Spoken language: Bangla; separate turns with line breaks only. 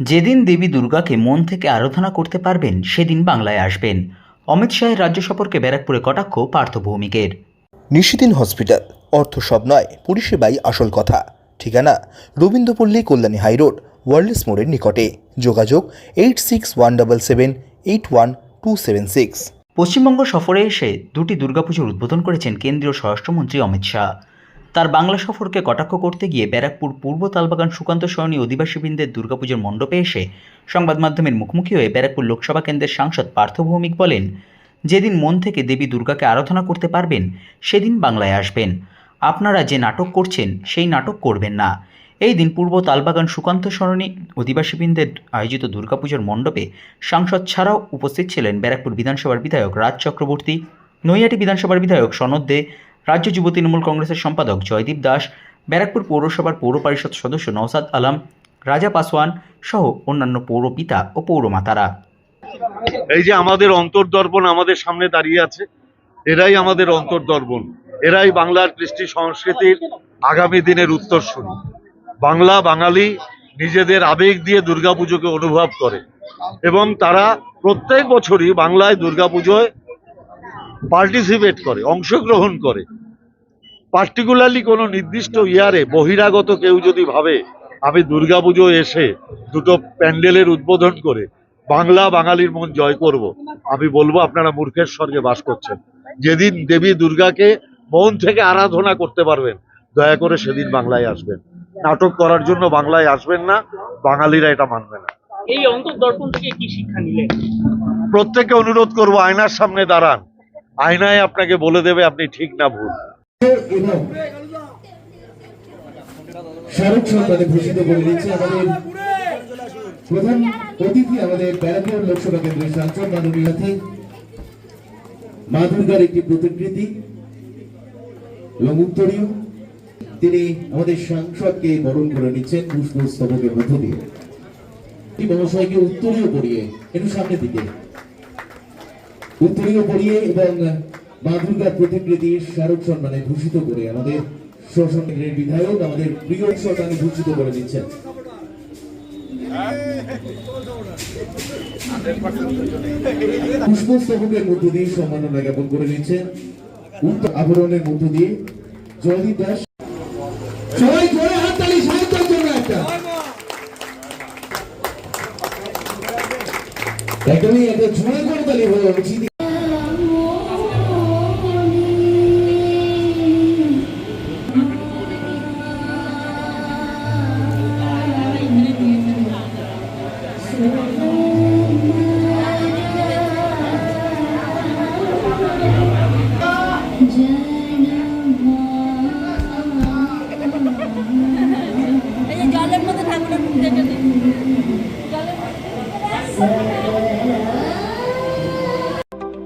যেদিন দেবী দুর্গাকে মন থেকে আরাধনা করতে পারবেন সেদিন বাংলায় আসবেন। অমিত শাহের রাজ্য সফরকে ব্যারাকপুরে কটাক্ষ পার্থ ভৌমিকের
নিশিদিন হসপিটাল অর্থ সব নয় পরিষেবাই আসল কথা। ঠিকানা রবীন্দ্রপল্লী কল্যাণী হাইরোড ওয়ার্ল্ডস মোড়ের নিকটে। যোগাযোগ eight six one double seven eight one two seven six.
Paschimbanga সফরে এসে দুটি দুর্গাপুজোর উদ্বোধন করেছেন কেন্দ্রীয় স্বরাষ্ট্রমন্ত্রী অমিত শাহ। তার বাংলা সফরকে কটাক্ষ করতে গিয়ে ব্যারাকপুর পূর্ব তালবাগান সুকান্ত সরণী অধিবাসীবৃন্দের দুর্গাপুজোর মণ্ডপে এসে সংবাদ মাধ্যমের মুখোমুখি হয়ে ব্যারাকপুর লোকসভা কেন্দ্রের সাংসদ পার্থ ভৌমিক বলেন, যেদিন মন থেকে দেবী দুর্গাকে আরাধনা করতে পারবেন, সেদিন বাংলায় আসবেন। আপনারা যে নাটক করছেন, সেই নাটক করবেন না। এই দিন পূর্ব তালবাগান সুকান্ত সরণী অধিবাসীবৃন্দের আয়োজিত দুর্গাপুজোর মণ্ডপে সাংসদ ছাড়াও উপস্থিত ছিলেন ব্যারাকপুর বিধানসভার বিধায়ক রাজ চক্রবর্তী, নৈহাটি বিধানসভার বিধায়ক সনদ দে রাজ্য যুব তৃণমূল কংগ্রেসের সম্পাদক জয়দীপ দাস, ব্যারাকপুর পৌরসভার পৌর পরিষদ সদস্য নওসাদ আলম, রাজা পাসওয়ান সহ অন্যান্য পৌরপিতা ও পৌরমাতারা।
এই যে আমাদের অন্তর্দর্পণ আমাদের সামনে দাঁড়িয়ে আছে, এরাই আমাদের অন্তর্দর্পণ। এরাই বাংলার কৃষ্টি সংস্কৃতির আগামী দিনের উত্তরসূরি। বাংলা বাঙালি নিজেদের আবেগ দিয়ে দুর্গাপুজোকে অনুভব করে। এবং তারা প্রত্যেক বছরই বাংলায় দুর্গাপুজোয় পার্টিসিপেট করে অংশগ্রহণ করে। পার্টিকুলারলি কোনো নির্দিষ্ট ইয়ারে বহিরাগত কেউ যদি ভাবে আমি দুর্গাপুজো এসে দুটো প্যান্ডেলের উদ্বোধন করে বাংলা বাঙালির মন জয় করব আমি বলব আপনারা মূর্খের স্বর্গে বাস করছেন। যেদিন দেবী দুর্গাকে মন থেকে আরাধনা করতে পারবেন দয়া করে সেদিন বাংলায় আসবেন। নাটক করার জন্য বাংলায় আসবেন না বাঙালিরা এটা মানবে না।
এই অন্তর্দর্পণ থেকে কি শিক্ষা নিলেন?
প্রত্যেককে অনুরোধ করব আয়নার সামনে দাঁড়ান। আয়নায় আপনাকে বলে দেবে আপনি ঠিক না ভুল।
মা একটি প্রতিকৃতি উত্তরীয় তিনি আমাদের সাংসদকে বরণ করে নিচ্ছেন পুষ্পস্তবকের মধ্য দিয়ে। মহাশয়কে উত্তরীয় করিয়ে একটু সামনের দিকে উত্তরীয় পড়িয়ে এবং মা দুর্গার প্রতিকৃতি শাহরুখ সম্মানে ভূষিত করে আমাদের শোষণ বিধায়ক, আমাদের প্রিয় সম্মানে ভূষিত করে দিচ্ছেন। পুষ্পস্তবকের মধ্য দিয়ে সম্মাননা জ্ঞাপন করে উত্তর আবরণের মধ্য দিয়ে জয়দীপ দাস। সবাই হাততালি সাহায্যের জন্য একটা হওয়া উচিত
এই যে জলের মধ্যে। জলের